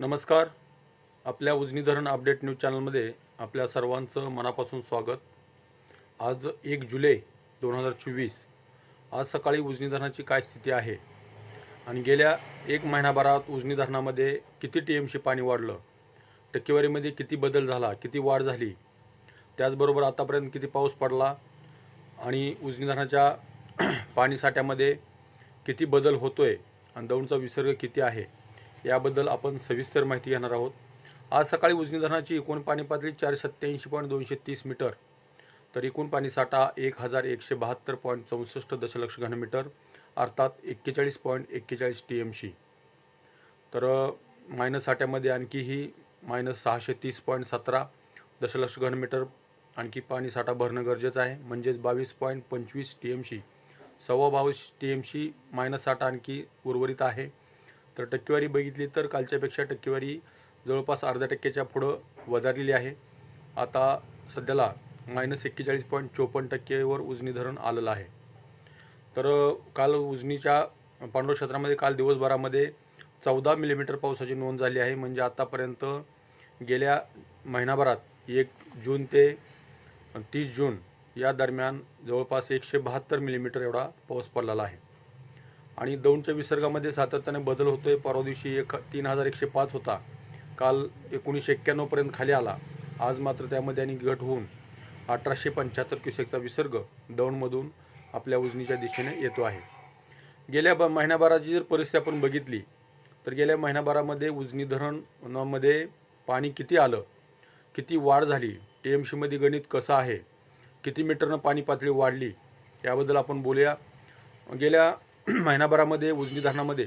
नमस्कार. आपल्या उजनी धरण अपडेट न्यूज चॅनलमध्ये आपल्या सर्वांचं मनापासून स्वागत. आज एक जुलै दोन हजार चोवीस. आज सकाळी उजनी धरणाची काय स्थिती आहे? आणि गेल्या एक महिनाभरात उजनी धरणामध्ये किती टी एम सी पाणी वाढलं? टक्केवारीमध्ये किती बदल झाला? किती वाढ झाली? त्याचबरोबर आतापर्यंत किती पाऊस पडला? आणि उजनी धरणाच्या पाणीसाठ्यामध्ये किती बदल होतोय? आणि दौंडचा विसर्ग किती आहे? याबद्दल आपण सविस्तर माहिती घेणार आहोत. आज सकाळी उजनी धरणाची एकूण पाणी पातळी चार सत्त्याऐंशी पॉईंट दोनशे तीस मीटर तर एकूण पाणी साठा एक हजार एकशे बहात्तर पॉईंट चौसष्ट दशलक्ष घनमीटर अर्थात एक्केचाळीस पॉईंट एक्केचाळीस टी एम सी तर मायनस साठ्यामध्ये आणखीही मायनस सहाशे तीस पॉईंट सतरा दशलक्ष घनमीटर आणखी पाणी साठा भरणं गरजेचं आहे. म्हणजेच बावीस पॉईंट पंचवीस टी एम सी सव्वा बावीस टी एम सी मायनस साठा आणखी उर्वरित आहे. तर टक्केवारी बघितली तर कालच्यापेक्षा टक्केवारी जवळपास अर्ध्या टक्क्याच्या पुढं वधारलेली आहे. आता सध्याला मायनस एक्केचाळीस पॉईंट चोपन्न टक्केवर उजनी धरण आलेलं आहे. तर काल उजनीच्या पांडव क्षेत्रामध्ये काल दिवसभरामध्ये चौदा मिलीमीटर पावसाची नोंद झाली आहे. म्हणजे आतापर्यंत गेल्या महिनाभरात एक जून ते तीस जून या दरम्यान जवळपास एकशे बहात्तर मिलीमीटर एवढा पाऊस पडलेला आहे. आणि दौंडच्या विसर्गामध्ये सातत्याने बदल होतोय. परवा दिवशी एक तीन हजार एकशे पाच होता. काल एकोणीसशे एक्क्याण्णवपर्यंत खाली आला. आज मात्र त्यामध्ये आणि घट होऊन अठराशे पंच्याहत्तर क्युसेकचा विसर्ग दौंडमधून आपल्या उजनीच्या दिशेने येतो आहे. गेल्या ब महिन्याभराची जर परिस्थिती आपण बघितली तर गेल्या महिन्याभरामध्ये उजनी धरणमध्ये पाणी किती आलं? किती वाढ झाली? टी एम सीमध्ये गणित कसं आहे? किती मीटरनं पाणी पातळी वाढली? याबद्दल आपण बोलूया. गेल्या महिनाभरामध्ये उजनी धरणामध्ये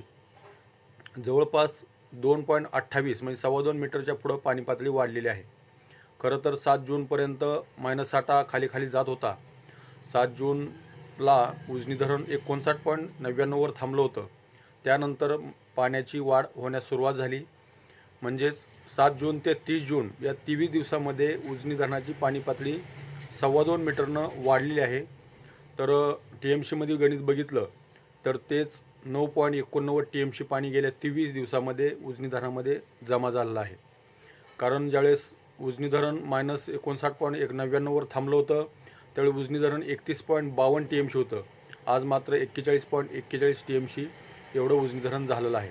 जवळपास दोन पॉईंट अठ्ठावीस म्हणजे सव्वा दोन मीटरच्या पुढं पाणी पातळी वाढलेली आहे. खरं तर सात जूनपर्यंत मायनस साठा खाली खाली जात होता. सात जूनला उजनी धरण एकोणसाठ पॉईंट नव्याण्णववर थांबलं होतं. त्यानंतर पाण्याची वाढ होण्यास सुरुवात झाली. म्हणजेच सात जून ते तीस जून या तेवीस दिवसामध्ये उजनी धरणाची पाणी पातळी सव्वा दोन मीटरनं वाढलेली आहे. तर टी एम सीमध्ये गणित बघितलं तर तेच नऊ पॉईंट एकोणनव्वद टी एम सी पाणी गेल्या तेवीस दिवसामध्ये उजनी धरणामध्ये जमा झालेलं आहे. कारण ज्यावेळेस उजनी धरण मायनस एकोणसाठ पॉईंट एक नव्याण्णववर थांबलं होतं त्यावेळी उजनी धरण एकतीस पॉईंट बावन्न टी एम सी होतं. आज मात्र एक्केचाळीस पॉईंट एक्केचाळीस टी एम सी एवढं उजनी धरण झालेलं आहे.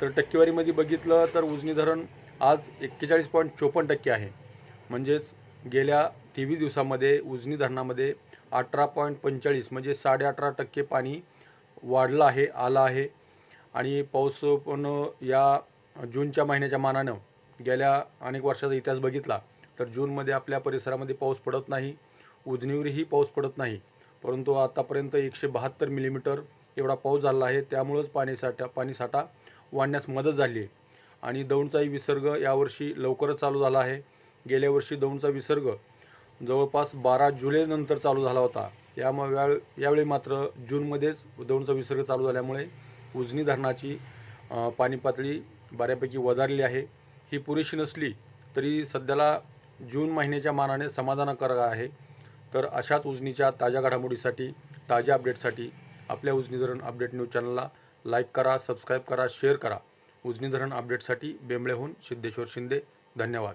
तर टक्केवारीमध्ये बघितलं तर उजनी धरण आज एक्केचाळीस पॉईंट चोपन्न टक्के आहे. म्हणजेच गेल्या तेवीस दिवसामध्ये उजनी धरणामध्ये अठरा पॉईंट पंचेचाळीस म्हणजे साडे अठरा टक्के पाणी वाढला आहे आला आहे. आणि पाऊस पण या जूनच्या महिन्याच्या मानानं गेल्या अनेक वर्षाचा इतिहास बघितला तर जूनमध्ये आपल्या परिसरामध्ये पाऊस पडत नाही उजनीवरही पाऊस पडत नाही. परंतु आतापर्यंत एकशे बहात्तर मिलीमीटर एवढा पाऊस झाला आहे त्यामुळंच पाणीसाठा पाणीसाठा वाढण्यास मदत झाली आहे. आणि दौंडचाही विसर्ग यावर्षी लवकरच चालू झाला आहे. गेल्या वर्षी दौंडचा विसर्ग जवळपास बारा जुलैनंतर चालू झाला होता. यामुळे यावेळी यावेळी मात्र जूनमध्येच उदवणचा विसर्ग चालू झाल्यामुळे उजनी धरणाची पाणी पातळी बऱ्यापैकी वधारली आहे. ही पुरेशी नसली तरी सध्याला जून महिन्याच्या मानाने समाधानकारक आहे. तर अशाच उजनीच्या ताज्या घडामोडीसाठी ताज्या अपडेटसाठी आपल्या उजनी धरण अपडेट न्यूज चॅनलला लाईक करा सबस्क्राईब करा शेअर करा. उजनी धरण अपडेटसाठी बेंबळेहून सिद्धेश्वर शिंदे. धन्यवाद.